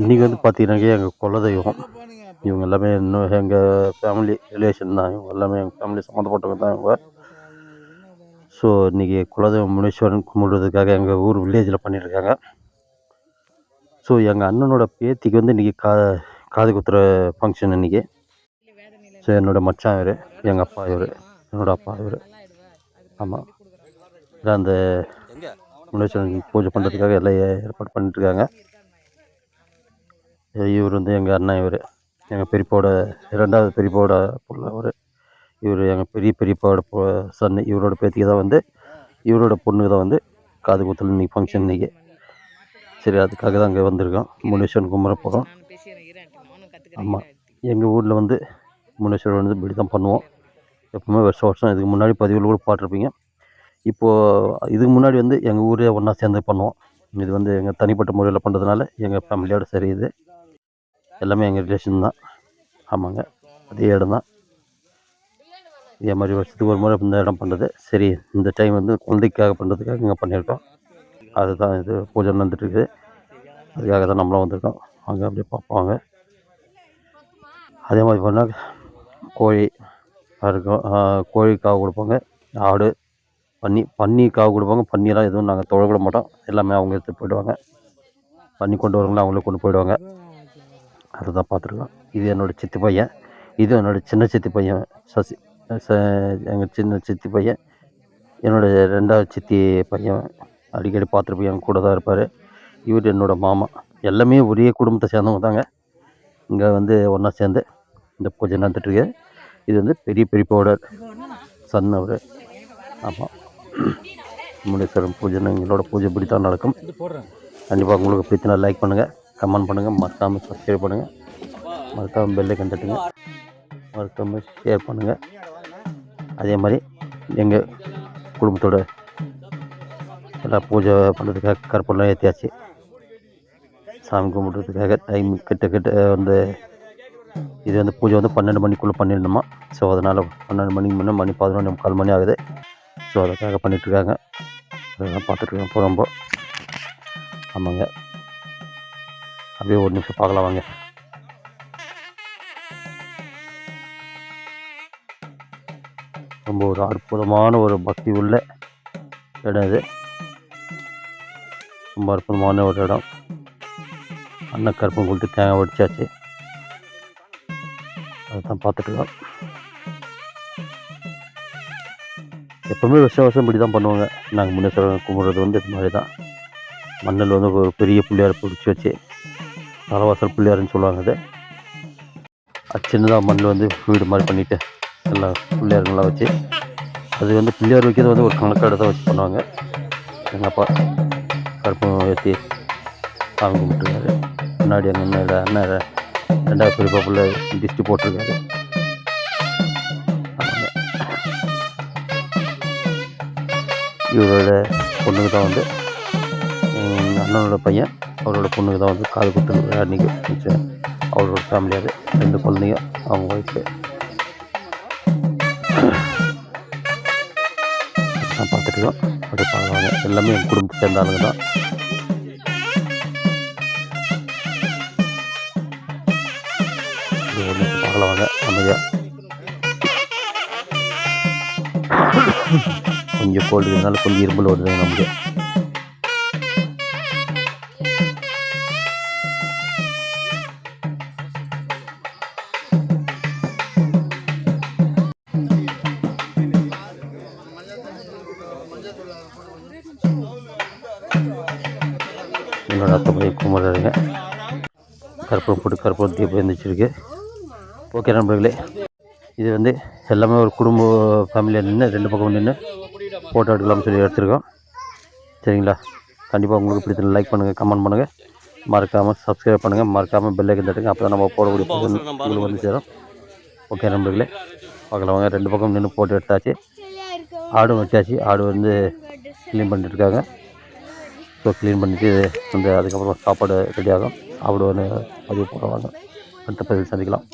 இன்றைக்கி வந்து பார்த்தீங்கன்னாக்கா எங்கள் குலதெய்வம். இவங்க எல்லாமே இன்னும் எங்கள் ஃபேமிலி ரிலேஷன் தான். இவங்க எல்லாமே எங்கள் ஃபேமிலி சம்மந்தப்பட்டவங்க தான் இவங்க. ஸோ இன்றைக்கி குலதெய்வம் முனீஸ்வரன் கும்பிடுறதுக்காக எங்கள் ஊர் வில்லேஜில் பண்ணியிருக்காங்க ஸோ எங்கள் அண்ணனோட பேத்திக்கு வந்து இன்றைக்கி கா காது குத்துற ஃபங்க்ஷன் இன்றைக்கி ஸோ என்னோடய மச்சான் இவர் எங்கள் அப்பா இவர் என்னோடய அப்பா இவர். ஆமாம் அந்த முனீஸ்வரன் பூஜை பண்ணுறதுக்காக எல்லாம் ஏற்பாடு பண்ணிட்டுருக்காங்க. இவர் வந்து எங்கள் அண்ணன் இவர். எங்கள் பெரியப்பாவோட இரண்டாவது பெரியப்பாவோட புள்ள அவர். இவர் எங்கள் பெரிய பெரியப்பாவோட பொ சன்னு இவரோட பேத்திக்கு தான் வந்து இவரோட பொண்ணுக்கு தான் வந்து காது குத்தல் இன்னைக்கு ஃபங்க்ஷன் இன்றைக்கி சரி அதுக்காக தான் அங்கே வந்திருக்கோம். முனீஸ்வரன் கும்பிட போகிறோம் ஆமாம் எங்கள் ஊரில் வந்து முனீஸ்வரன் வந்து இப்படி தான் பண்ணுவோம். எப்பவுமே வருஷம் வருஷம் இதுக்கு முன்னாடி பதிவில் கூட பார்த்துருப்பீங்க இப்போது இதுக்கு முன்னாடி வந்து எங்கள் ஊரே ஒன்றா சேர்ந்து பண்ணுவோம். இது வந்து எங்கள் தனிப்பட்ட முறையில் பண்ணுறதுனால எங்கள் ஃபேமிலியோட சரி இது. எல்லாமே எங்கள் ரிலேஷன் தான். ஆமாங்க. அதே இடம் தான். இதே மாதிரி வருஷத்துக்கு ஒரு முறை இந்த இடம் பண்ணுறது சரி இந்த டைம் வந்து குழந்தைக்காக பண்ணுறதுக்காக இங்கே பண்ணியிருக்கோம். அதுதான் இது பூஜை நடந்துட்டுருக்குது அதுக்காக தான் நம்மளும் வந்திருக்கோம். அங்கே அப்படியே பார்ப்பாங்க அதே மாதிரி பண்ணால் கோழி இருக்கும் கோழி காவு கொடுப்பாங்க. ஆடு பன்னி பன்னி காவு கொடுப்பாங்க. பன்னியெல்லாம் எதுவும் நாங்கள் தொழக்கூட மாட்டோம். எல்லாமே அவங்க எடுத்துகிட்டு போய்விடுவாங்க பன்னி கொண்டு வரவங்களும் அவங்களே கொண்டு போயிடுவாங்க. அதுதான் பார்த்துருக்கோம். இது என்னோடய சித்தி பையன். இது என்னோடய சின்ன சித்தி பையன். சசி ச எங்கள் சின்ன சித்தி பையன். என்னோடய ரெண்டாவது சித்தி பையன். அடிக்கடி பார்த்துருப்பேன் என் கூட தான் இருப்பார். இவர் என்னோடய மாமா. எல்லாமே ஒரே குடும்பத்தை சேர்ந்தவங்க தாங்க. இங்கே வந்து ஒன்றா சேர்ந்து இந்த பூஜை நடந்துட்டுருக்கு இது வந்து பெரிய பெரியப்பாவோட சன் அவர். ஆமாம் முனீஸ்வரன் பூஜை எங்களோட பூஜை இப்படி தான் நடக்கும். கண்டிப்பாக உங்களுக்கு பிடிச்சினா லைக் பண்ணுங்கள் கமெண்ட் பண்ணுங்கள் மறக்காமல் சப்ஸ்கிரைப் பண்ணுங்கள் மறக்காமல் பெல்லை கண்டுட்டுங்க மறக்காமல் ஷேர் பண்ணுங்கள் அதே மாதிரி எங்கள் குடும்பத்தோட எல்லாம் பூஜை பண்ணுறதுக்காக கற்பனை ஏற்றியாச்சு சாமி கும்பிட்றதுக்காக டைம் கிட்ட கிட்ட வந்து இது வந்து பூஜை வந்து பன்னெண்டு மணிக்குள்ளே பண்ணிடணுமா? ஸோ அதனால் பன்னெண்டு மணிக்கு முன்னே மணி பதினொன்று முக்கால் மணி ஆகுது. ஸோ அதுக்காக பண்ணிகிட்ருக்காங்க அதெல்லாம் பார்த்துட்ருக்கேன் இப்போ ரொம்ப. ஆமாங்க. அப்படியே ஒரு நிமிஷம் பார்க்கலாம் வாங்க. ரொம்ப ஒரு அற்புதமான ஒரு பக்தி உள்ள இடம் இது. ரொம்ப அற்புதமான ஒரு இடம். அன்ன கருப்பம் கொடுத்து தேங்காய் உடைச்சாச்சு அதுதான் பார்த்துட்டுருக்கோம் எப்போவுமே வருஷம் வருஷம் இப்படி தான் பண்ணுவாங்க நாங்கள் முன்னேஸ்வரன் கும்பிட்றது வந்து இது மாதிரி தான் மண்ணில் வந்து ஒரு பெரிய பிள்ளையார் பிடிச்சி வச்சு தலைவாசல் பிள்ளையாருன்னு சொல்லுவாங்க அது அது சின்னதாக மண்ணில் வந்து வீடு மாதிரி பண்ணிவிட்டு எல்லாம் பிள்ளையாருங்களாம் வச்சு அது வந்து பிள்ளையார் வைக்கிறது வந்து ஒரு கணக்காடு தான் வச்சு பண்ணுவாங்க. எங்கள் அப்பா கருப்பம் ஏற்றி சாமி கும்பிட்டுருக்காரு முன்னாடி எங்கள் அண்ணன் அண்ணன் ரெண்டாவது பெரியப்பா பிள்ளை போட்டிருக்காரு. இவரோட பொண்ணுக்கு தான் வந்து அண்ணனோட பையன் அவரோட பொண்ணுக்கு தான் வந்து காது குத்து அன்றைக்கி அவரோட ஃபேமிலியாக ரெண்டு குழந்தைங்க அவங்க ஒய்ஃபு நான் பார்த்துட்டுருக்கோம் அப்படியே பார்க்குறாங்க எல்லாமே என் குடும்பத்தை சேர்ந்த ஆளுங்க தான். இது ஒன்று பார்க்கலாம் வாங்க. அமைதியாக கொஞ்சம் கோல்டு இருந்தாலும் கொஞ்சம் இரும்பல் வருதுங்க நமக்கு. என்னோட அத்தை கற்பூரம் போட்டு கற்பூரம் தீபம் எழுந்திரிச்சிருக்கு ஓகே நண்பர்களே இது வந்து எல்லாமே ஒரு குடும்ப ஃபேமிலியாக நின்று ரெண்டு பக்கம் நின்று ஃபோட்டோ எடுக்கலாம்னு சொல்லி எடுத்துருக்கோம். சரிங்களா? கண்டிப்பாக உங்களுக்கு பிடித்த லைக் பண்ணுங்கள் கமெண்ட் பண்ணுங்கள் மறக்காமல் சப்ஸ்கிரைப் பண்ணுங்கள் மறக்காமல் பெல் ஐக்கன் தட்டுங்க அப்போ தான் நம்ம போடக்கூடிய உங்களுக்கு வந்து சேரும். ஓகே நண்பர்களே பார்க்கலாம் வாங்க. ரெண்டு பக்கம் நின்று ஃபோட்டோ எடுத்தாச்சு. ஆடும் வச்சாச்சு. ஆடு வந்து க்ளீன் பண்ணிட்டு இருக்காங்க ஸோ க்ளீன் பண்ணிவிட்டு வந்து அதுக்கப்புறம் சாப்பாடு ரெடி ஆகும். சாப்பிட பதிவு போடுவாங்க. அடுத்த பதிவு சந்திக்கலாம்.